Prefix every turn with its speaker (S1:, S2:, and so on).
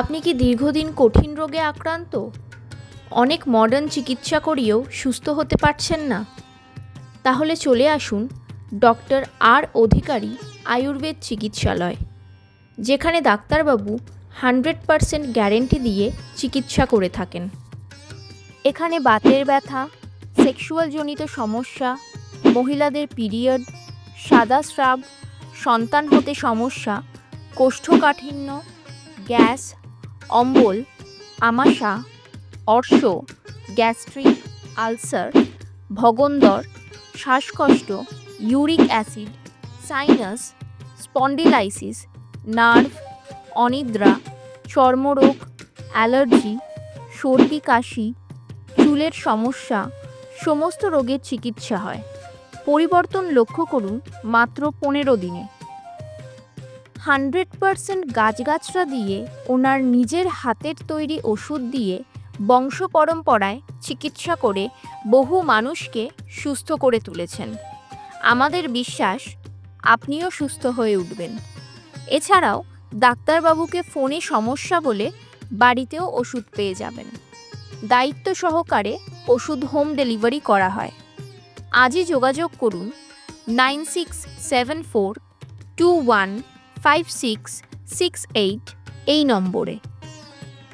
S1: আপনি কি দীর্ঘদিন কঠিন রোগে আক্রান্ত? অনেক মডার্ন চিকিৎসা করিয়েও সুস্থ হতে পারছেন না। তাহলে চলে আসুন ডক্টর আর অধিকারী আয়ুর্বেদ চিকিৎসালয়, যেখানে ডাক্তারবাবু হান্ড্রেড পারসেন্ট গ্যারেন্টি দিয়ে চিকিৎসা করে থাকেন। এখানে বাতের ব্যথা, সেক্সুয়াল জনিত সমস্যা, মহিলাদের পিরিয়ড, সাদা স্রাব, সন্তান হতে সমস্যা, কোষ্ঠকাঠিন্য, গ্যাস অম্বল, আমাশা, অর্শ, গ্যাস্ট্রিক, আলসার, ভগন্দর, শ্বাসকষ্ট, uric acid, sinus, spondylosis, nerve, অনিদ্রা, চর্মরোগ, অ্যালার্জি, সর্দি কাশি, চুলের সমস্যা, সমস্ত রোগের চিকিৎসা হয়। পরিবর্তন লক্ষ্য করুন মাত্র পনেরো দিনে। হান্ড্রেড পারসেন্ট গাছগাছরা দিয়ে ওনার নিজের হাতের তৈরি ওষুধ দিয়ে বংশ পরম্পরায় চিকিৎসা করে বহু মানুষকে সুস্থ করে তুলেছেন। আমাদের বিশ্বাস, আপনিও সুস্থ হয়ে উঠবেন। এছাড়াও ডাক্তারবাবুকে ফোনে সমস্যা বলে বাড়িতেও ওষুধ পেয়ে যাবেন। দায়িত্ব সহকারে ওষুধ হোম ডেলিভারি করা হয়। আজই যোগাযোগ করুন nine six seven four two one five six six eight এই নম্বরে।